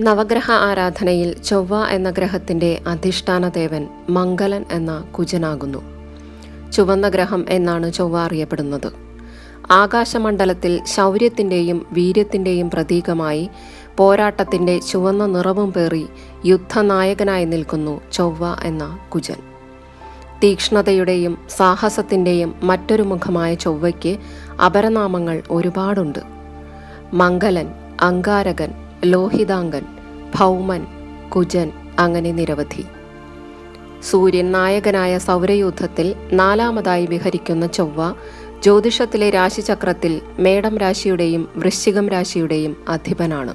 നവഗ്രഹ ആരാധനയിൽ ചൊവ്വ എന്ന ഗ്രഹത്തിന്റെ അധിഷ്ഠാന ദേവൻ മംഗലൻ എന്ന കുജനാകുന്നു. ചുവന്ന ഗ്രഹം എന്നാണ് ചൊവ്വ അറിയപ്പെടുന്നത്. ആകാശമണ്ഡലത്തിൽ ശൗര്യത്തിന്റെയും വീര്യത്തിന്റെയും പ്രതീകമായി പോരാട്ടത്തിന്റെ ചുവന്ന നിറവും പേറി യുദ്ധനായകനായി നിൽക്കുന്നു ചൊവ്വ എന്ന കുജൻ. തീക്ഷ്ണതയുടെയും സാഹസത്തിന്റെയും മറ്റൊരു മുഖമായ ചൊവ്വയ്ക്ക് അപരനാമങ്ങൾ ഒരുപാടുണ്ട്. മംഗലൻ അങ്കാരകൻ ലോഹിതാംഗൻ ഭൗമൻ കുജൻ അങ്ങനെ നിരവധി. സൂര്യൻ നായകനായ സൗരയൂഥത്തിൽ നാലാമതായി വിഹരിക്കുന്ന ചൊവ്വ ജ്യോതിഷത്തിലെ രാശിചക്രത്തിൽ മേടം രാശിയുടെയും വൃശ്ചികം രാശിയുടെയും അധിപനാണ്.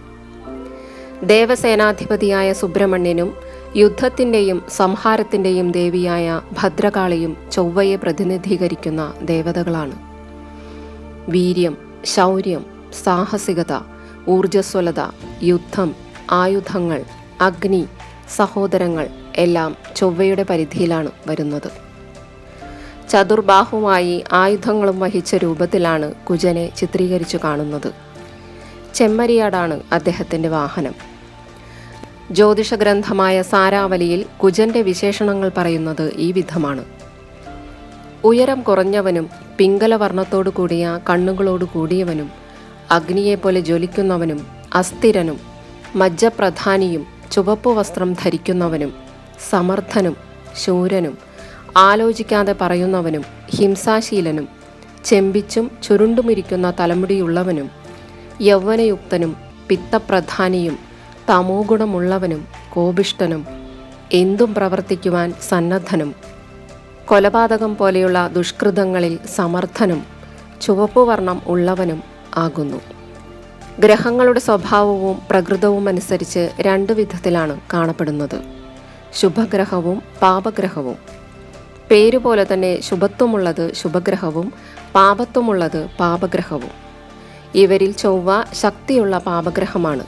ദേവസേനാധിപതിയായ സുബ്രഹ്മണ്യനും യുദ്ധത്തിന്റെയും സംഹാരത്തിന്റെയും ദേവിയായ ഭദ്രകാളിയും ചൊവ്വയെ പ്രതിനിധീകരിക്കുന്ന ദേവതകളാണ്. വീര്യം ശൗര്യം സാഹസികത ഊർജസ്വലത യുദ്ധം ആയുധങ്ങൾ അഗ്നി സഹോദരങ്ങൾ എല്ലാം ചൊവ്വയുടെ പരിധിയിലാണ് വരുന്നത്. ചതുർബാഹുമായി ആയുധങ്ങളും വഹിച്ച രൂപത്തിലാണ് കുജനെ ചിത്രീകരിച്ചു കാണുന്നത്. ചെമ്മരിയാടാണ് അദ്ദേഹത്തിന്റെ വാഹനം. ജ്യോതിഷ ഗ്രന്ഥമായ സാരാവലിയിൽ കുജന്റെ വിശേഷണങ്ങൾ പറയുന്നത് ഈ വിധമാണ്. ഉയരം കുറഞ്ഞവനും പിങ്കല വർണത്തോടു കൂടിയ കണ്ണുകളോടു കൂടിയവനും അഗ്നിയെപ്പോലെ ജ്വലിക്കുന്നവനും അസ്ഥിരനും മജ്ജപ്രധാനിയും ചുവപ്പു വസ്ത്രം ധരിക്കുന്നവനും സമർത്ഥനും ശൂരനും ആലോചിക്കാതെ പറയുന്നവനും ഹിംസാശീലനും ചെമ്പിച്ചും ചുരുണ്ടുമിരിക്കുന്ന തലമുടിയുള്ളവനും യൗവനയുക്തനും പിത്തപ്രധാനിയും തമോഗുണമുള്ളവനും കോപിഷ്ടനും എന്തും പ്രവർത്തിക്കുവാൻ സന്നദ്ധനും കൊലപാതകം പോലെയുള്ള ദുഷ്കൃതങ്ങളിൽ സമർത്ഥനും ചുവപ്പുവർണം ഉള്ളവനും ആകുന്നു. ഗ്രഹങ്ങളുടെ സ്വഭാവവും പ്രകൃതവും അനുസരിച്ച് രണ്ട് വിധത്തിലാണ് കാണപ്പെടുന്നത്. ശുഭഗ്രഹവും പാപഗ്രഹവും. പേരുപോലെ തന്നെ ശുഭത്വമുള്ളത് ശുഭഗ്രഹവും പാപത്വമുള്ളത് പാപഗ്രഹവും. ഇവരിൽ ചൊവ്വ ശക്തിയുള്ള പാപഗ്രഹമാണ്.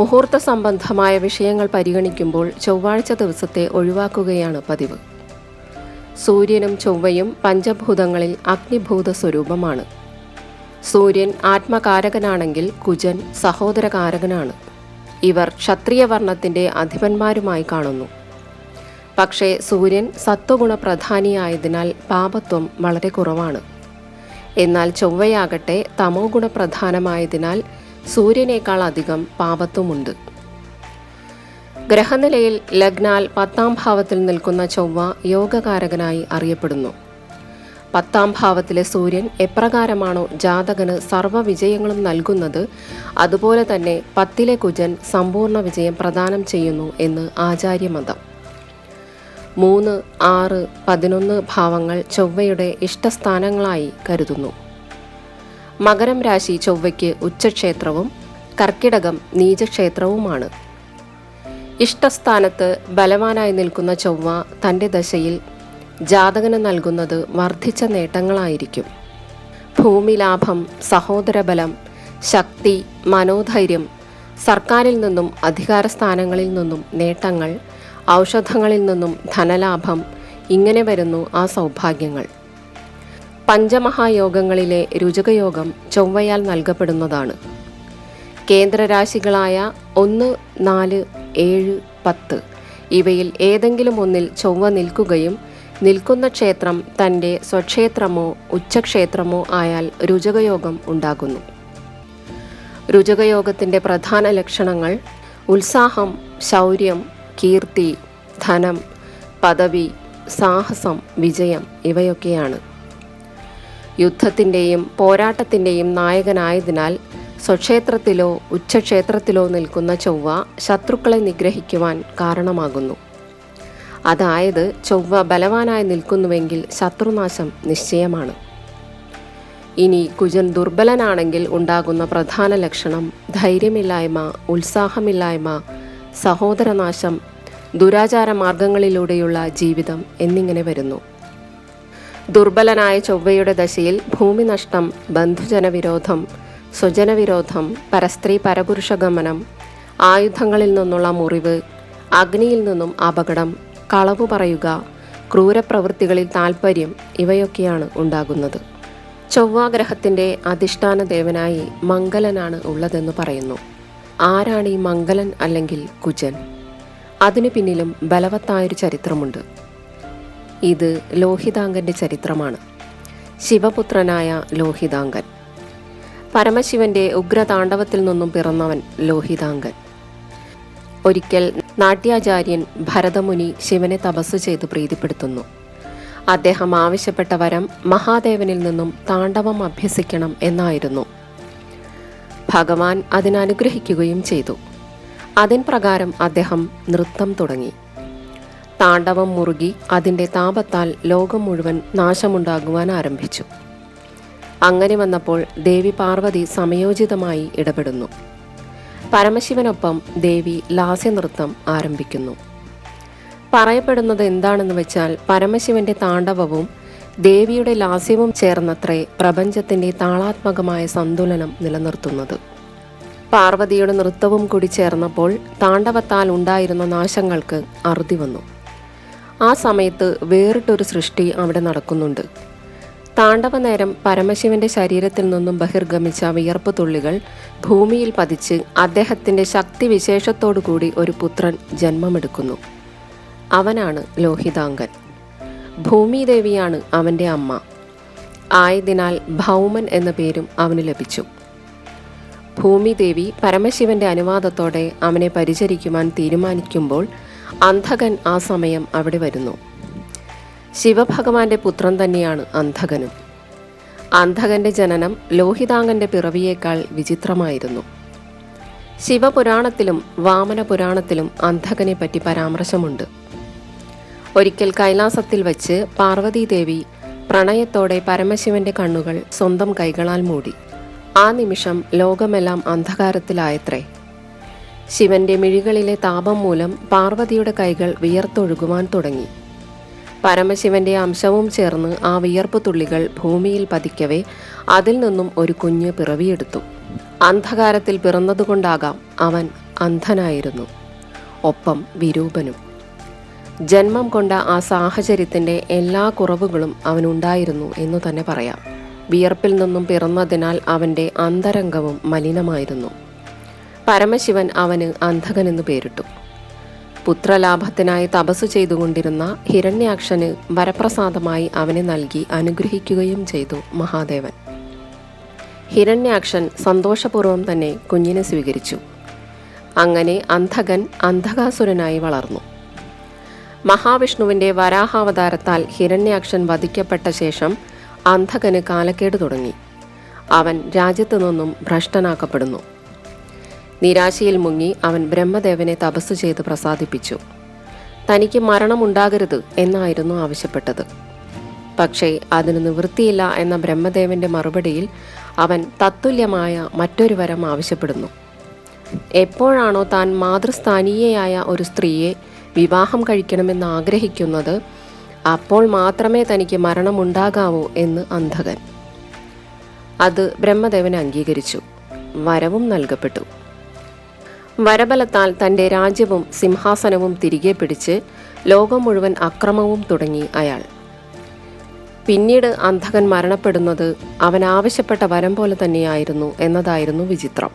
മുഹൂർത്ത സംബന്ധമായ വിഷയങ്ങൾ പരിഗണിക്കുമ്പോൾ ചൊവ്വാഴ്ച ദിവസത്തെ ഒഴിവാക്കുകയാണ് പതിവ്. സൂര്യനും ചൊവ്വയും പഞ്ചഭൂതങ്ങളിൽ അഗ്നിഭൂത സ്വരൂപമാണ് സൂര്യൻ ആത്മകാരകനാണെങ്കിൽ കുജൻ സഹോദരകാരകനാണ്. ഇവർ ക്ഷത്രിയവർണത്തിന്റെ അധിപന്മാരുമായി കാണുന്നു. പക്ഷേ സൂര്യൻ സത്വഗുണപ്രധാനിയായതിനാൽ പാപത്വം വളരെ കുറവാണ്. എന്നാൽ ചൊവ്വയാകട്ടെ തമോ ഗുണപ്രധാനമായതിനാൽ സൂര്യനേക്കാൾ അധികം പാപത്വമുണ്ട്. ഗ്രഹനിലയിൽ ലഗ്നാൽ പത്താം ഭാവത്തിൽ നിൽക്കുന്ന ചൊവ്വ യോഗകാരകനായി അറിയപ്പെടുന്നു. പത്താം ഭാവത്തിലെ സൂര്യൻ എപ്രകാരമാണോ ജാതകന് സർവ വിജയങ്ങളും നൽകുന്നത്? അതുപോലെ തന്നെ പത്തിലെ കുജൻ സമ്പൂർണ വിജയം പ്രദാനം ചെയ്യുന്നു എന്ന് ആചാര്യമതം. മൂന്ന് ആറ് പതിനൊന്ന് ഭാവങ്ങൾ ചൊവ്വയുടെ ഇഷ്ടസ്ഥാനങ്ങളായി കരുതുന്നു. മകരം രാശി ചൊവ്വയ്ക്ക് ഉച്ചക്ഷേത്രവും കർക്കിടകം നീചക്ഷേത്രവുമാണ്. ഇഷ്ടസ്ഥാനത്ത് ബലവാനായി നിൽക്കുന്ന ചൊവ്വ തന്റെ ദശയിൽ ജാതകന് നൽകുന്നത് വർദ്ധിച്ച നേട്ടങ്ങളായിരിക്കും. ഭൂമി ലാഭം സഹോദരബലം ശക്തി മനോധൈര്യം സർക്കാരിൽ നിന്നും അധികാര സ്ഥാനങ്ങളിൽ നിന്നും നേട്ടങ്ങൾ ഔഷധങ്ങളിൽ നിന്നും ധനലാഭം ഇങ്ങനെ വരുന്നു ആ സൗഭാഗ്യങ്ങൾ. പഞ്ചമഹായോഗങ്ങളിലെ രുചകയോഗം ചൊവ്വയാൽ നൽകപ്പെടുന്നതാണ്. കേന്ദ്രരാശികളായ ഒന്ന് നാല് ഏഴ് പത്ത് ഇവയിൽ ഏതെങ്കിലും ഒന്നിൽ ചൊവ്വ നിൽക്കുകയും നിൽക്കുന്ന ക്ഷേത്രം തന്റെ സ്വക്ഷേത്രമോ ഉച്ചക്ഷേത്രമോ ആയാൽ രുചകയോഗം ഉണ്ടാകുന്നു. രുചകയോഗത്തിന്റെ പ്രധാന ലക്ഷണങ്ങൾ ഉത്സാഹം ശൗര്യം കീർത്തി ധനം പദവി സാഹസം വിജയം ഇവയൊക്കെയാണ്. യുദ്ധത്തിന്റെയും പോരാട്ടത്തിന്റെയും നായകനായതിനാൽ സ്വക്ഷേത്രത്തിലോ ഉച്ചക്ഷേത്രത്തിലോ നിൽക്കുന്ന ചൊവ്വ ശത്രുക്കളെ നിഗ്രഹിക്കുവാൻ കാരണമാകുന്നു. അതായത് ചൊവ്വ ബലവാനായി നിൽക്കുന്നുവെങ്കിൽ ശത്രുനാശം നിശ്ചയമാണ്. ഇനി കുജൻ ദുർബലനാണെങ്കിൽ ഉണ്ടാകുന്ന പ്രധാന ലക്ഷണം ധൈര്യമില്ലായ്മ ഉത്സാഹമില്ലായ്മ സഹോദരനാശം ദുരാചാര മാർഗങ്ങളിലൂടെയുള്ള ജീവിതം എന്നിങ്ങനെ വരുന്നു. ദുർബലനായ ചൊവ്വയുടെ ദശയിൽ ഭൂമി നഷ്ടം ബന്ധുജനവിരോധം സ്വജനവിരോധം പരസ്ത്രീ പരപുരുഷഗമനം ആയുധങ്ങളിൽ നിന്നുള്ള മുറിവ് അഗ്നിയിൽ നിന്നും അപകടം കളവു പറയുക ക്രൂരപ്രവൃത്തികളിൽ താൽപ്പര്യം ഇവയൊക്കെയാണ് ഉണ്ടാകുന്നത്. ചൊവ്വാഗ്രഹത്തിന്റെ അധിഷ്ഠാന ദേവനായി മംഗലനാണ് ഉള്ളതെന്ന് പറയുന്നു. ആരാണ് ഈ മംഗലൻ അല്ലെങ്കിൽ കുജൻ? അതിനു പിന്നിലും ബലവത്തായൊരു ചരിത്രമുണ്ട്. ഇത് ലോഹിതാംഗന്റെ ചരിത്രമാണ്. ശിവപുത്രനായ ലോഹിതാംഗൻ പരമശിവന്റെ ഉഗ്രതാണ്ഡവത്തിൽ നിന്നും പിറന്നവൻ ലോഹിതാംഗൻ ഒരിക്കൽ നാട്യാചാര്യൻ ഭരതമുനി ശിവനെ തപസ് ചെയ്ത് പ്രീതിപ്പെടുത്തുന്നു. അദ്ദേഹം ആവശ്യപ്പെട്ട വരം മഹാദേവനിൽ നിന്നും താണ്ഡവം അഭ്യസിക്കണം എന്നായിരുന്നു. ഭഗവാൻ അതിനനുഗ്രഹിക്കുകയും ചെയ്തു. അതിൻ പ്രകാരം അദ്ദേഹം നൃത്തം തുടങ്ങി. താണ്ഡവം മുറുകി അതിന്റെ താപത്താൽ ലോകം മുഴുവൻ നാശമുണ്ടാകുവാൻ ആരംഭിച്ചു. അങ്ങനെ വന്നപ്പോൾ ദേവി പാർവതി സമയോചിതമായി ഇടപെടുന്നു. പരമശിവനൊപ്പം ദേവി ലാസ്യനൃത്തം ആരംഭിക്കുന്നു. പറയപ്പെടുന്നത് എന്താണെന്ന് വെച്ചാൽ പരമശിവന്റെ താണ്ഡവവും ദേവിയുടെ ലാസ്യവും ചേർന്നത്രേ പ്രപഞ്ചത്തിന്റെ താളാത്മകമായ സന്തുലനം നിലനിർത്തുന്നത്. പാർവതിയുടെ നൃത്തവും കൂടി ചേർന്നപ്പോൾ താണ്ഡവത്താൽ ഉണ്ടായിരുന്ന നാശങ്ങൾക്ക് അറുതി വന്നു. ആ സമയത്ത് വേറിട്ടൊരു സൃഷ്ടി അവിടെ നടക്കുന്നുണ്ട്. താണ്ഡവ നേരം പരമശിവന്റെ ശരീരത്തിൽ നിന്നും ബഹിർഗമിച്ച വിയർപ്പ് തുള്ളികൾ ഭൂമിയിൽ പതിച്ച് അദ്ദേഹത്തിന്റെ ശക്തി വിശേഷത്തോടുകൂടി ഒരു പുത്രൻ ജന്മമെടുക്കുന്നു. അവനാണ് ലോഹിതാംഗൻ. ഭൂമിദേവിയാണ് അവന്റെ അമ്മ. ആയതിനാൽ ഭൗമൻ എന്ന പേരും അവന് ലഭിച്ചു. ഭൂമിദേവി പരമശിവന്റെ അനുവാദത്തോടെ അവനെ പരിചരിക്കുവാൻ തീരുമാനിക്കുമ്പോൾ അന്ധകൻ ആ സമയം അവിടെ വരുന്നു. ശിവഭഗവാന്റെ പുത്രൻ തന്നെയാണ് അന്ധകനും. അന്ധകന്റെ ജനനം ലോഹിതാംഗന്റെ പിറവിയേക്കാൾ വിചിത്രമായിരുന്നു. ശിവപുരാണത്തിലും വാമന പുരാണത്തിലും അന്ധകനെ പറ്റി പരാമർശമുണ്ട്. ഒരിക്കൽ കൈലാസത്തിൽ വച്ച് പാർവതീദേവി പ്രണയത്തോടെ പരമശിവന്റെ കണ്ണുകൾ സ്വന്തം കൈകളാൽ മൂടി ആ നിമിഷം ലോകമെല്ലാം അന്ധകാരത്തിലായത്രേ. ശിവന്റെ മിഴികളിലെ താപം മൂലം പാർവതിയുടെ കൈകൾ വിയർത്തൊഴുകുവാൻ തുടങ്ങി. പരമശിവന്റെ അംശവും ചേർന്ന് ആ വിയർപ്പ് തുള്ളികൾ ഭൂമിയിൽ പതിക്കവേ അതിൽ നിന്നും ഒരു കുഞ്ഞ് പിറവിയെടുത്തു. അന്ധകാരത്തിൽ പിറന്നതുകൊണ്ടാകാം അവൻ അന്ധനായിരുന്നു. ഒപ്പം വിരൂപനും. ജന്മം കൊണ്ട ആ സാഹചര്യത്തിന്റെ എല്ലാ കുറവുകളും അവനുണ്ടായിരുന്നു എന്ന് തന്നെ പറയാം. വിയർപ്പിൽ നിന്നും പിറന്നതിനാൽ അവന്റെ അന്തരംഗവും മലിനമായിരുന്നു. പരമശിവൻ അവന് അന്ധകനെന്ന് പേരിട്ടു. പുത്രലാഭത്തിനായി തപസ് ചെയ്തുകൊണ്ടിരുന്ന ഹിരണ്യാക്ഷന് വരപ്രസാദമായി അവനെ നൽകി അനുഗ്രഹിക്കുകയും ചെയ്തു മഹാദേവൻ. ഹിരണ്യാക്ഷൻ സന്തോഷപൂർവം തന്നെ കുഞ്ഞിനെ സ്വീകരിച്ചു. അങ്ങനെ അന്ധകൻ അന്ധകാസുരനായി വളർന്നു. മഹാവിഷ്ണുവിന്റെ വരാഹാവതാരത്താൽ ഹിരണ്യാക്ഷൻ വധിക്കപ്പെട്ട ശേഷം അന്ധകന് കാലക്കേട് തുടങ്ങി. അവൻ രാജ്യത്തു നിന്നും ഭ്രഷ്ടനാക്കപ്പെടുന്നു. നിരാശയിൽ മുങ്ങി അവൻ ബ്രഹ്മദേവനെ തപസ് ചെയ്ത് പ്രസാദിപ്പിച്ചു. തനിക്ക് മരണമുണ്ടാകരുത് എന്നായിരുന്നു ആവശ്യപ്പെട്ടത്. പക്ഷേ അതിന് നിവൃത്തിയില്ല എന്ന ബ്രഹ്മദേവന്റെ മറുപടിയിൽ അവൻ തത്തുല്യമായ മറ്റൊരു വരം ആവശ്യപ്പെടുന്നു. എപ്പോഴാണോ താൻ മാതൃസ്ഥാനീയയായ ഒരു സ്ത്രീയെ വിവാഹം കഴിക്കണമെന്ന് ആഗ്രഹിക്കുന്നത് അപ്പോൾ മാത്രമേ തനിക്ക് മരണമുണ്ടാകാവൂ എന്ന് അന്ധകൻ. അത് ബ്രഹ്മദേവൻ അംഗീകരിച്ചു. വരവും നൽകപ്പെട്ടു. വരബലത്താൽ തന്റെ രാജ്യവും സിംഹാസനവും തിരികെ പിടിച്ച് ലോകം മുഴുവൻ അക്രമവും തുടങ്ങി അയാൾ. പിന്നീട് അന്ധകൻ മരണപ്പെടുന്നത് അവൻ ആവശ്യപ്പെട്ട വരം പോലെ തന്നെയായിരുന്നു എന്നതായിരുന്നു വിചിത്രം.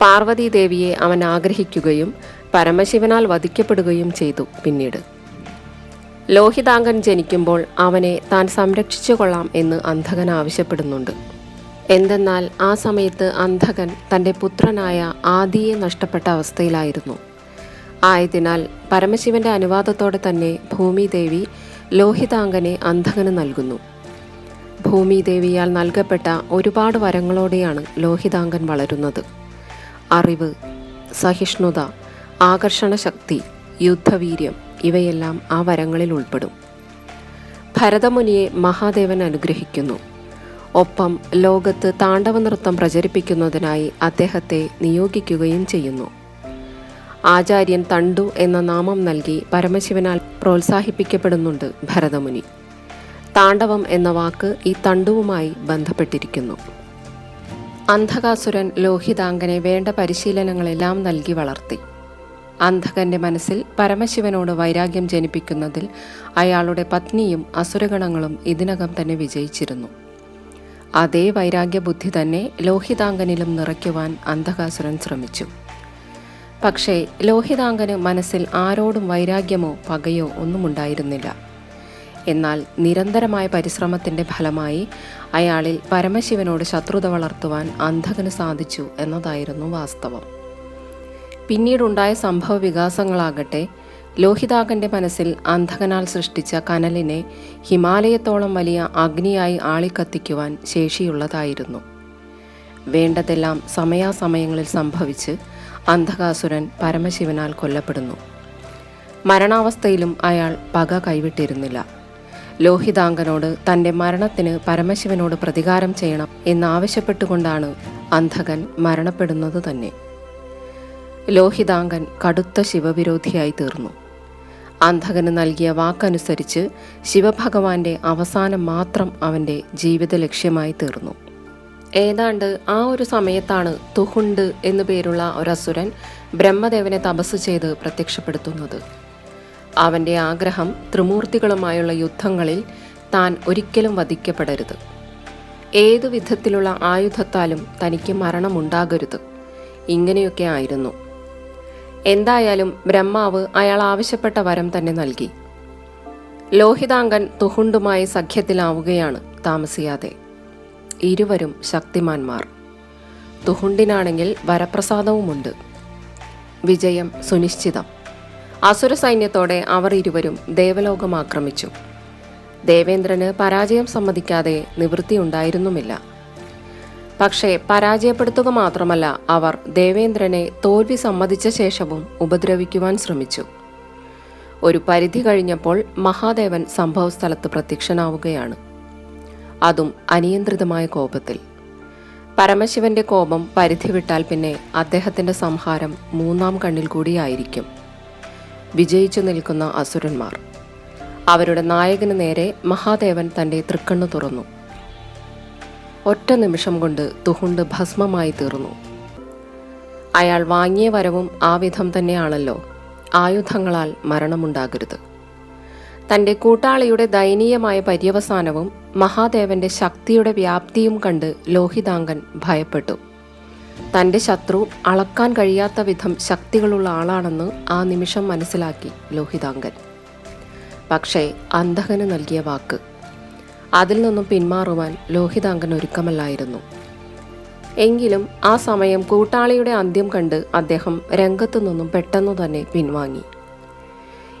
പാർവതി ദേവിയെ അവൻ ആഗ്രഹിക്കുകയും പരമശിവനാൽ വധിക്കപ്പെടുകയും ചെയ്തു പിന്നീട്. ലോഹിതാംഗൻ ജനിക്കുമ്പോൾ അവനെ താൻ സംരക്ഷിച്ചു കൊള്ളാം എന്ന് അന്ധകൻ ആവശ്യപ്പെടുന്നുണ്ട്. എന്തെന്നാൽ ആ സമയത്ത് അന്ധകൻ തന്റെ പുത്രനായ ആദിയെ നഷ്ടപ്പെട്ട അവസ്ഥയിലായിരുന്നു. ആയതിനാൽ പരമശിവന്റെ അനുവാദത്തോടെ തന്നെ ഭൂമിദേവി ലോഹിതാംഗനെ അന്ധകന് നൽകുന്നു. ഭൂമിദേവിയാൽ നൽകപ്പെട്ട ഒരുപാട് വരങ്ങളോടെയാണ് ലോഹിതാംഗൻ വളരുന്നത്. അറിവ് സഹിഷ്ണുത ആകർഷണ ശക്തി യുദ്ധവീര്യം ഇവയെല്ലാം ആ വരങ്ങളിൽ ഉൾപ്പെടും. ഭരതമുനിയെ മഹാദേവൻ അനുഗ്രഹിക്കുന്നു. ഒപ്പം ലോകത്ത് താണ്ഡവ നൃത്തം പ്രചരിപ്പിക്കുന്നതിനായി അദ്ദേഹത്തെ നിയോഗിക്കുകയും ചെയ്യുന്നു. ആചാര്യൻ തണ്ടു എന്ന നാമം നൽകി പരമശിവനാൽ പ്രോത്സാഹിപ്പിക്കപ്പെടുന്നുണ്ട് ഭരതമുനി. താണ്ഡവം എന്ന വാക്ക് ഈ തണ്ടുവുമായി ബന്ധപ്പെട്ടിരിക്കുന്നു. അന്ധകാസുരൻ ലോഹിതാംഗനെ വേണ്ട പരിശീലനങ്ങളെല്ലാം നൽകി വളർത്തി. അന്ധകന്റെ മനസ്സിൽ പരമശിവനോട് വൈരാഗ്യം ജനിപ്പിക്കുന്നതിൽ അയാളുടെ പത്നിയും അസുരഗണങ്ങളും ഇതിനകം തന്നെ വിജയിച്ചിരുന്നു. അതേ വൈരാഗ്യബുദ്ധി തന്നെ ലോഹിതാംഗനിലും നിറയ്ക്കുവാൻ അന്ധകാസുരൻ ശ്രമിച്ചു. പക്ഷേ ലോഹിതാംഗന് മനസ്സിൽ ആരോടും വൈരാഗ്യമോ പകയോ ഒന്നുമുണ്ടായിരുന്നില്ല. എന്നാൽ നിരന്തരമായ പരിശ്രമത്തിന്റെ ഫലമായി അയാളിൽ പരമശിവനോട് ശത്രുത വളർത്തുവാൻ അന്ധകന് സാധിച്ചു എന്നതായിരുന്നു വാസ്തവം. പിന്നീടുണ്ടായ സംഭവ വികാസങ്ങളാകട്ടെ ലോഹിതാകന്റെ മനസ്സിൽ അന്ധകനാൽ സൃഷ്ടിച്ച കനലിനെ ഹിമാലയത്തോളം വലിയ അഗ്നിയായി ആളിക്കത്തിക്കുവാൻ ശേഷിയുള്ളതായിരുന്നു. വേണ്ടതെല്ലാം സമയാസമയങ്ങളിൽ സംഭവിച്ച് അന്ധകാസുരൻ പരമശിവനാൽ കൊല്ലപ്പെടുന്നു. മരണാവസ്ഥയിലും അയാൾ പക കൈവിട്ടിരുന്നില്ല. ലോഹിതാംഗനോട് തന്റെ മരണത്തിന് പരമശിവനോട് പ്രതികാരം ചെയ്യണം എന്നാവശ്യപ്പെട്ടുകൊണ്ടാണ് അന്ധകൻ മരണപ്പെടുന്നത് തന്നെ. ലോഹിതാംഗൻ കടുത്ത ശിവവിരോധിയായി തീർന്നു. അന്ധകന് നൽകിയ വാക്കനുസരിച്ച് ശിവഭഗവാന്റെ അവസാനം മാത്രം അവന്റെ ജീവിത ലക്ഷ്യമായി തീർന്നു. ഏതാണ്ട് ആ ഒരു സമയത്താണ് തുഹുണ്ട് എന്നു പേരുള്ള ഒരസുരൻ ബ്രഹ്മദേവനെ തപസ് ചെയ്ത് പ്രത്യക്ഷപ്പെടുത്തുന്നത്. അവന്റെ ആഗ്രഹം ത്രിമൂർത്തികളുമായുള്ള യുദ്ധങ്ങളിൽ താൻ ഒരിക്കലും വധിക്കപ്പെടരുത്. ഏതു വിധത്തിലുള്ള ആയുധത്താലും തനിക്ക് മരണമുണ്ടാകരുത്. ഇങ്ങനെയൊക്കെ ആയിരുന്നു. എന്തായാലും ബ്രഹ്മാവ് അയാൾ ആവശ്യപ്പെട്ട വരം തന്നെ നൽകി. ലോഹിതാംഗൻ തുഹുണ്ടുമായി സഖ്യത്തിലാവുകയാണ് താമസിയാതെ. ഇരുവരും ശക്തിമാന്മാർ. തുഹുണ്ടിനാണെങ്കിൽ വരപ്രസാദവുമുണ്ട്. വിജയം സുനിശ്ചിതം. അസുര സൈന്യത്തോടെ അവർ ഇരുവരും ദേവലോകം ആക്രമിച്ചു. ദേവേന്ദ്രന് പരാജയം സമ്മതിക്കാതെ നിവൃത്തിയുണ്ടായിരുന്നുമില്ല. പക്ഷേ പരാജയപ്പെടുത്തുക മാത്രമല്ല അവർ ദേവേന്ദ്രനെ തോൽവി സമ്മതിച്ച ശേഷവും ഉപദ്രവിക്കുവാൻ ശ്രമിച്ചു. ഒരു പരിധി കഴിഞ്ഞപ്പോൾ മഹാദേവൻ സംഭവസ്ഥലത്ത് പ്രത്യക്ഷനാവുകയാണ്. അതും അനിയന്ത്രിതമായ കോപത്തിൽ. പരമശിവന്റെ കോപം പരിധി വിട്ടാൽ പിന്നെ അദ്ദേഹത്തിന്റെ സംഹാരം മൂന്നാം കണ്ണിൽ കൂടിയായിരിക്കും വിജയിച്ചു നിൽക്കുന്ന അസുരന്മാർ. അവരുടെ നായകന് നേരെ മഹാദേവൻ തന്റെ തൃക്കണ്ണു തുറന്നു. ഒറ്റ നിമിഷം കൊണ്ട് തുഹുണ്ട് ഭസ്മമായി തീർന്നു. അയാൾ വാങ്ങിയ വരവും ആ വിധം തന്നെയാണല്ലോ. ആയുധങ്ങളാൽ മരണമുണ്ടാകരുത്. തന്റെ കൂട്ടാളിയുടെ ദയനീയമായ പര്യവസാനവും മഹാദേവന്റെ ശക്തിയുടെ വ്യാപ്തിയും കണ്ട് ലോഹിതാംഗൻ ഭയപ്പെട്ടു. തന്റെ ശത്രു അളക്കാൻ കഴിയാത്ത വിധം ശക്തികളുള്ള ആളാണെന്ന് ആ നിമിഷം മനസ്സിലാക്കി ലോഹിതാംഗൻ. പക്ഷേ അന്ധകന് നൽകിയ വാക്ക് അതിൽ നിന്നും പിന്മാറുവാൻ ലോഹിതാംഗൻ ഒരുക്കമല്ലായിരുന്നു. എങ്കിലും ആ സമയം കൂട്ടാളിയുടെ അന്ത്യം കണ്ട് അദ്ദേഹം രംഗത്തു നിന്നും പെട്ടെന്നു തന്നെ പിൻവാങ്ങി.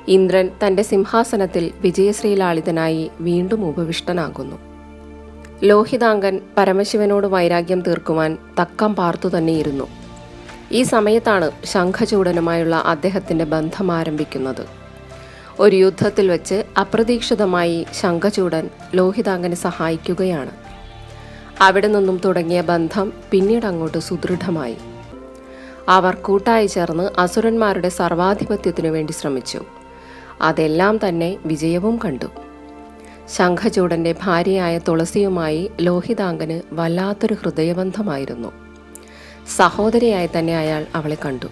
ഇന്ദ്രൻ തന്റെ സിംഹാസനത്തിൽ വിജയശ്രീലാളിതനായി വീണ്ടും ഉപവിഷ്ടനാകുന്നു. ലോഹിതാംഗൻ പരമശിവനോട് വൈരാഗ്യം തീർക്കുവാൻ തക്കം പാർത്തു തന്നെയിരുന്നു. ഈ സമയത്താണ് ശംഖചൂടനുമായുള്ള അദ്ദേഹത്തിന്റെ ബന്ധം ആരംഭിക്കുന്നത്. ഒരു യുദ്ധത്തിൽ വെച്ച് അപ്രതീക്ഷിതമായി ശംഖചൂടൻ ലോഹിതാംഗനെ സഹായിക്കുകയാണ്. അവിടെ നിന്നും തുടങ്ങിയ ബന്ധം പിന്നീട് അങ്ങോട്ട് സുദൃഢമായി. അവർ കൂട്ടായി ചേർന്ന് അസുരന്മാരുടെ സർവാധിപത്യത്തിനു വേണ്ടി ശ്രമിച്ചു. അതെല്ലാം തന്നെ വിജയവും കണ്ടു. ശംഖചൂടന്റെ ഭാര്യയായ തുളസിയുമായി ലോഹിതാംഗന് വല്ലാത്തൊരു ഹൃദയബന്ധമായിരുന്നു. സഹോദരിയായി തന്നെ അയാൾ അവളെ കണ്ടു.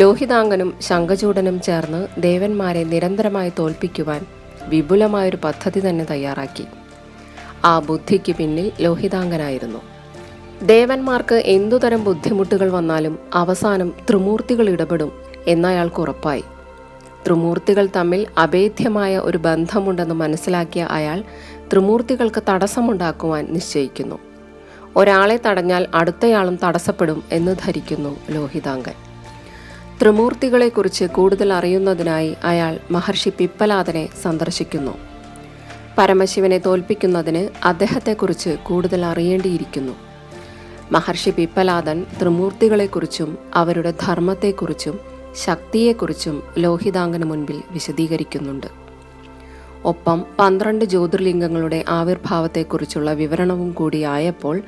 ലോഹിതാംഗനും ശംഖചൂടനും ചേർന്ന് ദേവന്മാരെ നിരന്തരമായി തോൽപ്പിക്കുവാൻ വിപുലമായൊരു പദ്ധതി തന്നെ തയ്യാറാക്കി. ആ ബുദ്ധിക്ക് പിന്നിൽ ലോഹിതാംഗനായിരുന്നു. ദേവന്മാർക്ക് എന്തുതരം ബുദ്ധിമുട്ടുകൾ വന്നാലും അവസാനം ത്രിമൂർത്തികൾ ഇടപെടും എന്നയാൾക്ക് ഉറപ്പായി. ത്രിമൂർത്തികൾ തമ്മിൽ അഭേദ്യമായ ഒരു ബന്ധമുണ്ടെന്ന് മനസ്സിലാക്കിയ അയാൾ ത്രിമൂർത്തികൾക്ക് തടസ്സമുണ്ടാക്കുവാൻ നിശ്ചയിക്കുന്നു. ഒരാളെ തടഞ്ഞാൽ അടുത്തയാളും തടസ്സപ്പെടും എന്ന് ധരിക്കുന്നു ലോഹിതാംഗൻ. ത്രിമൂർത്തികളെക്കുറിച്ച് കൂടുതൽ അറിയുന്നതിനായി അയാൾ മഹർഷി പിപ്പലാദനെ സന്ദർശിക്കുന്നു. പരമശിവനെ തോൽപ്പിക്കുന്നതിന് അദ്ദേഹത്തെക്കുറിച്ച് കൂടുതൽ അറിയേണ്ടിയിരിക്കുന്നു. മഹർഷി പിപ്പലാദൻ ത്രിമൂർത്തികളെക്കുറിച്ചും അവരുടെ ധർമ്മത്തെക്കുറിച്ചും ശക്തിയെക്കുറിച്ചും ലോഹിതാംഗന് മുൻപിൽ വിശദീകരിക്കുന്നുണ്ട്. ഒപ്പം പന്ത്രണ്ട് ജ്യോതിർലിംഗങ്ങളുടെ ആവിർഭാവത്തെക്കുറിച്ചുള്ള വിവരണവും കൂടിയായപ്പോൾ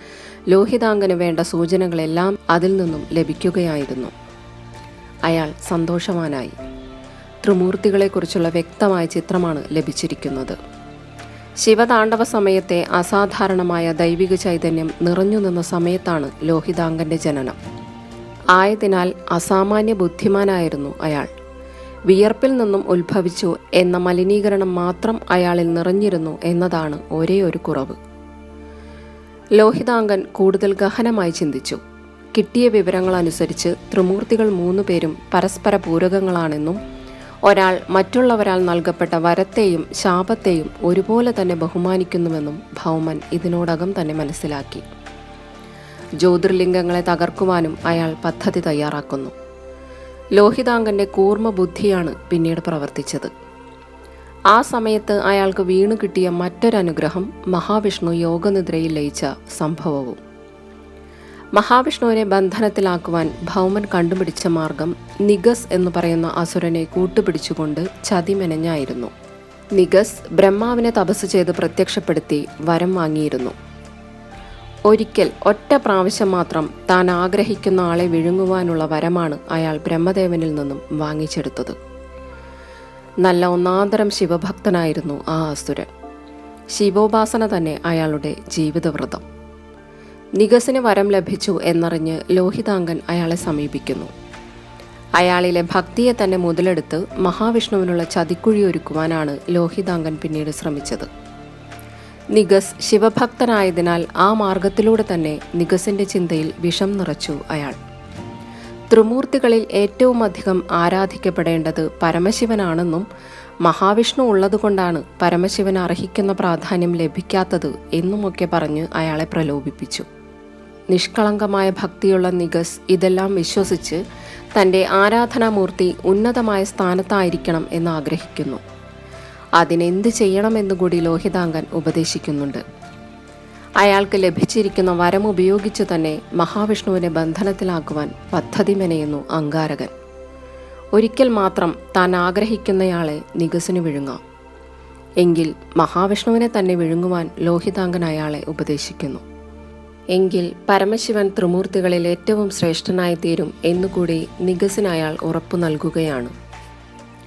ലോഹിതാംഗന് വേണ്ട സൂചനകളെല്ലാം അതിൽ നിന്നും ലഭിക്കുകയായിരുന്നു. അയാൾ സന്തോഷവാനായി. ത്രിമൂർത്തികളെക്കുറിച്ചുള്ള വ്യക്തമായ ചിത്രമാണ് ലഭിച്ചിരിക്കുന്നത്. ശിവതാണ്ഡവ സമയത്തെ അസാധാരണമായ ദൈവിക ചൈതന്യം നിറഞ്ഞു നിന്ന സമയത്താണ് ലോഹിതാംഗന്റെ ജനനം. ആയതിനാൽ അസാമാന്യ ബുദ്ധിമാനായിരുന്നു അയാൾ. വിയർപ്പിൽ നിന്നും ഉത്ഭവിച്ചു എന്ന മലിനീകരണം മാത്രം അയാളിൽ നിറഞ്ഞിരുന്നു എന്നതാണ് ഒരേ ഒരു കുറവ്. ലോഹിതാംഗൻ കൂടുതൽ ഗഹനമായി ചിന്തിച്ചു. കിട്ടിയ വിവരങ്ങളനുസരിച്ച് ത്രിമൂർത്തികൾ മൂന്നുപേരും പരസ്പര പൂരകങ്ങളാണെന്നും ഒരാൾ മറ്റുള്ളവരാൽ നൽകപ്പെട്ട വരത്തെയും ശാപത്തെയും ഒരുപോലെ തന്നെ ബഹുമാനിക്കുന്നുവെന്നും ഭൗമൻ ഇതിനോടകം തന്നെ മനസ്സിലാക്കി. ജ്യോതിർലിംഗങ്ങളെ തകർക്കുവാനും അയാൾ പദ്ധതി തയ്യാറാക്കുന്നു. ലോഹിതാംഗന്റെ കൂർമ്മ ബുദ്ധിയാണ് പിന്നീട് പ്രവർത്തിച്ചത്. ആ സമയത്ത് അയാൾക്ക് വീണു കിട്ടിയ മറ്റൊരനുഗ്രഹം മഹാവിഷ്ണു യോഗനിദ്രയിൽ ലയിച്ച സംഭവവും. മഹാവിഷ്ണുവിനെ ബന്ധനത്തിലാക്കുവാൻ ഭൗമൻ കണ്ടുപിടിച്ച മാർഗം നിഗസ് എന്ന് പറയുന്ന അസുരനെ കൂട്ടുപിടിച്ചുകൊണ്ട് ചതിമെനഞ്ഞായിരുന്നു നിഗസ് ബ്രഹ്മാവിനെ തപസ് ചെയ്ത് പ്രത്യക്ഷപ്പെടുത്തി വരം വാങ്ങിയിരുന്നു. ഒരിക്കൽ ഒറ്റ പ്രാവശ്യം മാത്രം താൻ ആഗ്രഹിക്കുന്ന ആളെ വിഴുങ്ങുവാനുള്ള വരമാണ് അയാൾ ബ്രഹ്മദേവനിൽ നിന്നും വാങ്ങിച്ചെടുത്തത്. നല്ല ഒന്നാന്തരം ശിവഭക്തനായിരുന്നു ആ അസുരൻ. ശിവോപാസന തന്നെ അയാളുടെ ജീവിതവ്രതം. നിഗസിന് വരം ലഭിച്ചു എന്നറിഞ്ഞ് ലോഹിതാംഗൻ അയാളെ സമീപിക്കുന്നു. അയാളിലെ ഭക്തിയെ തന്നെ മുതലെടുത്ത് മഹാവിഷ്ണുവിനുള്ള ചതിക്കുഴി ഒരുക്കുവാനാണ് ലോഹിതാംഗൻ പിന്നീട് ശ്രമിച്ചത്. നിഗസ് ശിവഭക്തനായതിനാൽ ആ മാർഗത്തിലൂടെ തന്നെ നിഗസിന്റെ ചിന്തയിൽ വിഷം നിറച്ചു അയാൾ. ത്രിമൂർത്തികളിൽ ഏറ്റവും അധികം ആരാധിക്കപ്പെടേണ്ടത് പരമശിവനാണെന്നും മഹാവിഷ്ണു ഉള്ളതുകൊണ്ടാണ് പരമശിവൻ അർഹിക്കുന്ന പ്രാധാന്യം ലഭിക്കാത്തത് എന്നുമൊക്കെ പറഞ്ഞ് അയാളെ പ്രലോഭിപ്പിച്ചു. നിഷ്കളങ്കമായ ഭക്തിയുള്ള നിഗസ് ഇതെല്ലാം വിശ്വസിച്ച് തന്റെ ആരാധനാമൂർത്തി ഉന്നതമായ സ്ഥാനത്തായിരിക്കണം എന്ന് ആഗ്രഹിക്കുന്നു. അതിനെന്ത് ചെയ്യണമെന്ന് കൂടി ലോഹിതാംഗൻ ഉപദേശിക്കുന്നുണ്ട്. അയാൾക്ക് ലഭിച്ചിരിക്കുന്ന വരം ഉപയോഗിച്ചു തന്നെ മഹാവിഷ്ണുവിനെ ബന്ധനത്തിലാക്കുവാൻ പദ്ധതി മെനയുന്നു അങ്കാരകൻ. ഒരിക്കൽ മാത്രം താൻ ആഗ്രഹിക്കുന്നയാളെ നികസിന് വിഴുങ്ങാം. എങ്കിൽ മഹാവിഷ്ണുവിനെ തന്നെ വിഴുങ്ങുവാൻ ലോഹിതാംഗൻ അയാളെ ഉപദേശിക്കുന്നു. എങ്കിൽ പരമശിവൻ ത്രിമൂർത്തികളിൽ ഏറ്റവും ശ്രേഷ്ഠനായി തീരും എന്നുകൂടി നികസിനയാൾ ഉറപ്പു നൽകുകയാണ്.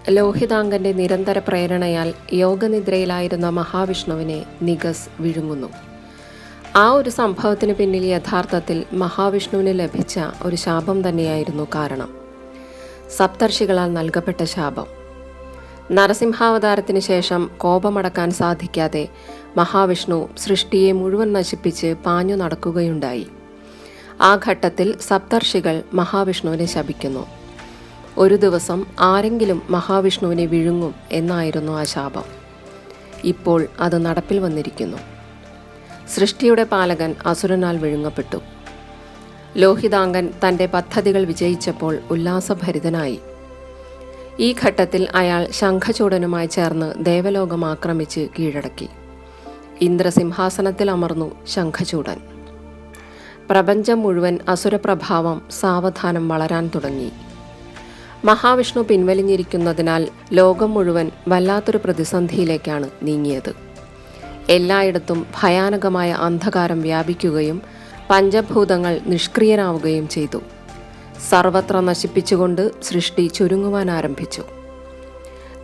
ലോഹിതാംഗന്റെ നിരന്തര പ്രേരണയാൽ യോഗനിദ്രയിലായിരുന്ന മഹാവിഷ്ണുവിനെ നികസ് വിഴുങ്ങുന്നു. ആ ഒരു സംഭവത്തിന് പിന്നിൽ യഥാർത്ഥത്തിൽ മഹാവിഷ്ണുവിന് ലഭിച്ച ഒരു ശാപം തന്നെയായിരുന്നു കാരണം. സപ്തർഷികളാൽ നൽകപ്പെട്ട ശാപം. നരസിംഹാവതാരത്തിന് ശേഷം കോപമടക്കാൻ സാധിക്കാതെ മഹാവിഷ്ണു സൃഷ്ടിയെ മുഴുവൻ നശിപ്പിച്ച് പാഞ്ഞു നടക്കുകയുണ്ടായി. ആ ഘട്ടത്തിൽ സപ്തർഷികൾ മഹാവിഷ്ണുവിനെ ശപിക്കുന്നു. ഒരു ദിവസം ആരെങ്കിലും മഹാവിഷ്ണുവിനെ വിഴുങ്ങും എന്നായിരുന്നു ആ ശാപം. ഇപ്പോൾ അത് നടപ്പിൽ വന്നിരിക്കുന്നു. സൃഷ്ടിയുടെ പാലകൻ അസുരനാൽ വിഴുങ്ങപ്പെട്ടു. ലോഹിതാംഗൻ തന്റെ പദ്ധതികൾ വിജയിച്ചപ്പോൾ ഉല്ലാസഭരിതനായി. ഈ ഘട്ടത്തിൽ അയാൾ ശംഖചൂടനുമായി ചേർന്ന് ദേവലോകം ആക്രമിച്ച് കീഴടക്കി. ഇന്ദ്രസിംഹാസനത്തിൽ അമർന്നു ശംഖചൂടൻ. പ്രപഞ്ചം മുഴുവൻ അസുരപ്രഭാവം സാവധാനം വളരാൻ തുടങ്ങി. മഹാവിഷ്ണു പിൻവലിഞ്ഞിരിക്കുന്നതിനാൽ ലോകം മുഴുവൻ വല്ലാത്തൊരു പ്രതിസന്ധിയിലേക്കാണ് നീങ്ങിയത്. എല്ലായിടത്തും ഭയാനകമായ അന്ധകാരം വ്യാപിക്കുകയും പഞ്ചഭൂതങ്ങൾ നിഷ്ക്രിയരാവുകയും ചെയ്തു. സർവത്ര നശിപ്പിച്ചുകൊണ്ട് സൃഷ്ടി ചുരുങ്ങുവാൻ ആരംഭിച്ചു.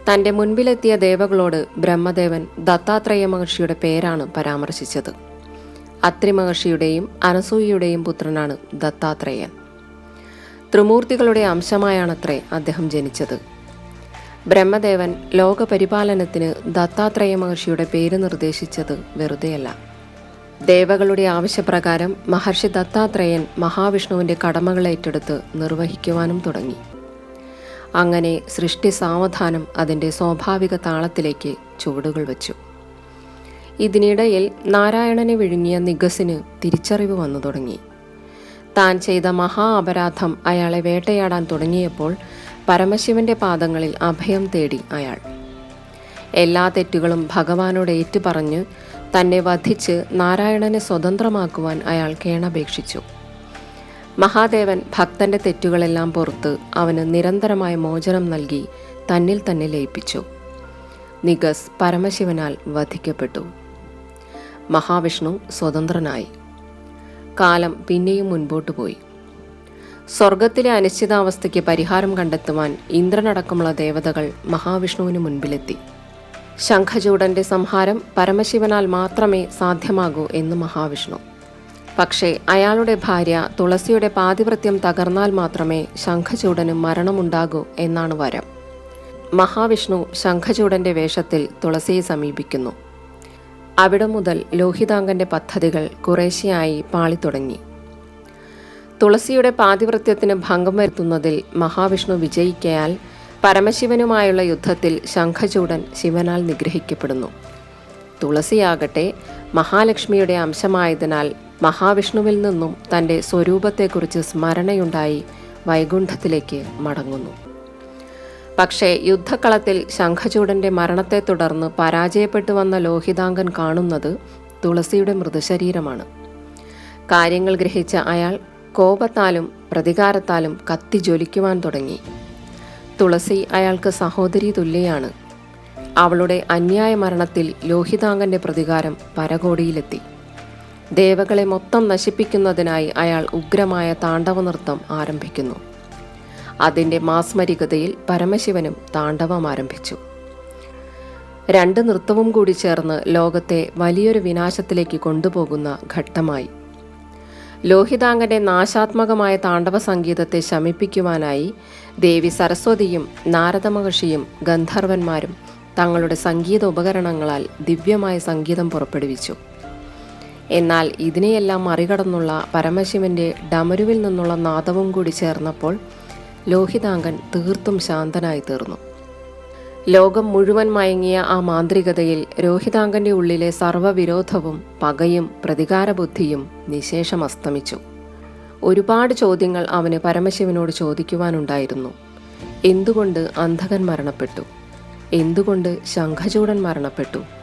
തന്റെ മുൻപിലെത്തിയ ദേവകളോട് ബ്രഹ്മദേവൻ ദത്താത്രേയ മഹർഷിയുടെ പേരാണ് പരാമർശിച്ചത്. അത്രി മഹർഷിയുടെയും അനസൂയയുടെയും പുത്രനാണ് ദത്താത്രേയൻ. ത്രിമൂർത്തികളുടെ അംശമായാണത്രേ അദ്ദേഹം ജനിച്ചത്. ബ്രഹ്മദേവൻ ലോകപരിപാലനത്തിന് ദത്താത്രേയ മഹർഷിയുടെ പേര് നിർദ്ദേശിച്ചത് വെറുതെയല്ല. ദേവകളുടെ ആവശ്യപ്രകാരം മഹർഷി ദത്താത്രേയൻ മഹാവിഷ്ണുവിന്റെ കടമകൾ ഏറ്റെടുത്ത് നിർവഹിക്കുവാനും തുടങ്ങി. അങ്ങനെ സൃഷ്ടി സാവധാനം അതിന്റെ സ്വാഭാവിക താളത്തിലേക്ക് ചുവടുകൾ വച്ചു. ഇതിനിടയിൽ നാരായണനെ വിഴുങ്ങിയ നിഗസിന് തിരിച്ചറിവ് വന്നു തുടങ്ങി. താൻ ചെയ്ത മഹാ അപരാധം അയാളെ വേട്ടയാടാൻ തുടങ്ങിയപ്പോൾ പരമശിവന്റെ പാദങ്ങളിൽ അഭയം തേടി അയാൾ. എല്ലാ തെറ്റുകളും ഭഗവാനോട് ഏറ്റുപറഞ്ഞ് തന്നെ വധിച്ച് നാരായണനെ സ്വതന്ത്രമാക്കുവാൻ അയാൾ കേണപേക്ഷിച്ചു. മഹാദേവൻ ഭക്തന്റെ തെറ്റുകളെല്ലാം പുറത്ത് അവന് നിരന്തരമായ മോചനം നൽകി തന്നിൽ തന്നെ ലയിപ്പിച്ചു. നിഗസ് പരമശിവനാൽ വധിക്കപ്പെട്ടു. മഹാവിഷ്ണു സ്വതന്ത്രനായി. കാലം പിന്നെയും മുൻപോട്ട് പോയി. സ്വർഗത്തിലെ അനിശ്ചിതാവസ്ഥയ്ക്ക് പരിഹാരം കണ്ടെത്തുവാൻ ഇന്ദ്രനടക്കമുള്ള ദേവതകൾ മഹാവിഷ്ണുവിന് മുൻപിലെത്തി. ശംഖചൂടന്റെ സംഹാരം പരമശിവനാൽ മാത്രമേ സാധ്യമാകൂ എന്ന് മഹാവിഷ്ണു. പക്ഷേ അയാളുടെ ഭാര്യ തുളസിയുടെ പാതിവൃത്യം തകർന്നാൽ മാത്രമേ ശംഖചൂടന് മരണമുണ്ടാകൂ എന്നാണ് വരം. മഹാവിഷ്ണു ശംഖചൂടന്റെ വേഷത്തിൽ തുളസിയെ സമീപിക്കുന്നു. അവിടെ മുതൽ ലോഹിതാംഗന്റെ പദ്ധതികൾ കുറേശ്ശെയായി പാളിത്തുടങ്ങി. തുളസിയുടെ പാതിവൃത്യത്തിന് ഭംഗം വരുത്തുന്നതിൽ മഹാവിഷ്ണു വിജയിക്കയാൽ പരമശിവനുമായുള്ള യുദ്ധത്തിൽ ശംഖചൂടൻ ശിവനാൽ നിഗ്രഹിക്കപ്പെടുന്നു. തുളസിയാകട്ടെ മഹാലക്ഷ്മിയുടെ അംശമായതിനാൽ മഹാവിഷ്ണുവിൽ നിന്നും തന്റെ സ്വരൂപത്തെക്കുറിച്ച് സ്മരണയുണ്ടായി വൈകുണ്ഠത്തിലേക്ക് മടങ്ങുന്നു. പക്ഷേ യുദ്ധക്കളത്തിൽ ശംഖചൂടന്റെ മരണത്തെ തുടർന്ന് പരാജയപ്പെട്ടു വന്ന ലോഹിതാംഗൻ കാണുന്നത് തുളസിയുടെ മൃതശരീരമാണ്. കാര്യങ്ങൾ ഗ്രഹിച്ച അയാൾ കോപത്താലും പ്രതികാരത്താലും കത്തി ജ്വലിക്കുവാൻ തുടങ്ങി. തുളസി അയാൾക്ക് സഹോദരി തുല്യയാണ്. അവളുടെ അന്യായ മരണത്തിൽ ലോഹിതാംഗന്റെ പ്രതികാരം പരകോടിയിലെത്തി. ദേവകളെ മൊത്തം നശിപ്പിക്കുന്നതിനായി അയാൾ ഉഗ്രമായ താണ്ഡവ നൃത്തം ആരംഭിക്കുന്നു. അതിന്റെ മാസ്മരികതയിൽ പരമശിവനും താണ്ഡവം ആരംഭിച്ചു. രണ്ട് നൃത്തവും കൂടി ചേർന്ന് ലോകത്തെ വലിയൊരു വിനാശത്തിലേക്ക് കൊണ്ടുപോകുന്ന ഘട്ടമായി. ലോഹിതാംഗന്റെ നാശാത്മകമായ താണ്ഡവ സംഗീതത്തെ ശമിപ്പിക്കുവാനായി ദേവി സരസ്വതിയും നാരദ മഹർഷിയും ഗന്ധർവന്മാരും തങ്ങളുടെ സംഗീത ഉപകരണങ്ങളാൽ ദിവ്യമായ സംഗീതം പുറപ്പെടുവിച്ചു. എന്നാൽ ഇതിനെയെല്ലാം മറികടന്നുള്ള പരമശിവന്റെ ഡമരുവിൽ നിന്നുള്ള നാദവും കൂടി ചേർന്നപ്പോൾ ലോഹിതാംഗൻ തീർത്തും ശാന്തനായി തീർന്നു. ലോകം മുഴുവൻ മയങ്ങിയ ആ മാന്ത്രികതയിൽ രോഹിതാംഗന്റെ ഉള്ളിലെ സർവവിരോധവും പകയും പ്രതികാരബുദ്ധിയും നിശേഷം അസ്തമിച്ചു ഒരുപാട് ചോദ്യങ്ങൾ അവന് പരമശിവനോട് ചോദിക്കുവാനുണ്ടായിരുന്നു. എന്തുകൊണ്ട് അന്ധകൻ മരണപ്പെട്ടു? എന്തുകൊണ്ട് ശംഖചൂടൻ മരണപ്പെട്ടു?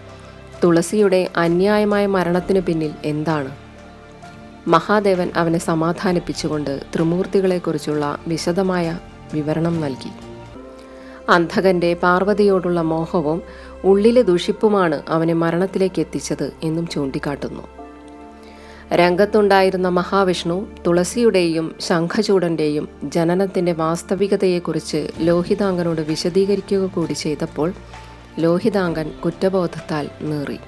തുളസിയുടെ അന്യായമായ മരണത്തിനു പിന്നിൽ എന്താണ്? മഹാദേവൻ അവനെ സമാധാനിപ്പിച്ചുകൊണ്ട് ത്രിമൂർത്തികളെക്കുറിച്ചുള്ള വിശദമായ വിവരണം നൽകി. അന്ധകന്റെ പാർവതിയോടുള്ള മോഹവും ഉള്ളിലെ ദുഷിപ്പുമാണ് അവനെ മരണത്തിലേക്ക് എത്തിച്ചത് എന്നും ചൂണ്ടിക്കാട്ടുന്നു. രംഗത്തുണ്ടായിരുന്ന മഹാവിഷ്ണു തുളസിയുടെയും ശംഖചൂടന്റെയും ജനനത്തിന്റെ വാസ്തവികതയെക്കുറിച്ച് ലോഹിതാംഗനോട് വിശദീകരിക്കുക കൂടി ചെയ്തപ്പോൾ ലോഹിതാംഗൻ കുറ്റബോധത്താൽ നീറി.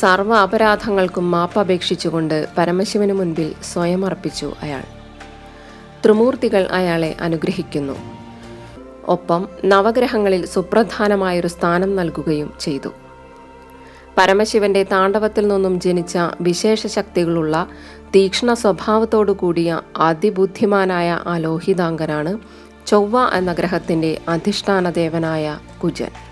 സർവ അപരാധങ്ങൾക്കും മാപ്പപേക്ഷിച്ചുകൊണ്ട് പരമശിവന് മുൻപിൽ സ്വയം അർപ്പിച്ചു അയാൾ. ത്രിമൂർത്തികൾ അയാളെ അനുഗ്രഹിക്കുന്നു. ഒപ്പം നവഗ്രഹങ്ങളിൽ സുപ്രധാനമായൊരു സ്ഥാനം നൽകുകയും ചെയ്തു. പരമശിവന്റെ താണ്ഡവത്തിൽ നിന്നും ജനിച്ച വിശേഷ ശക്തികളുള്ള തീക്ഷ്ണ സ്വഭാവത്തോടു കൂടിയ അതിബുദ്ധിമാനായ ആ ലോഹിതാംഗനാണ് ചൊവ്വ എന്ന ഗ്രഹത്തിന്റെ അധിഷ്ഠാന ദേവനായ കുജൻ.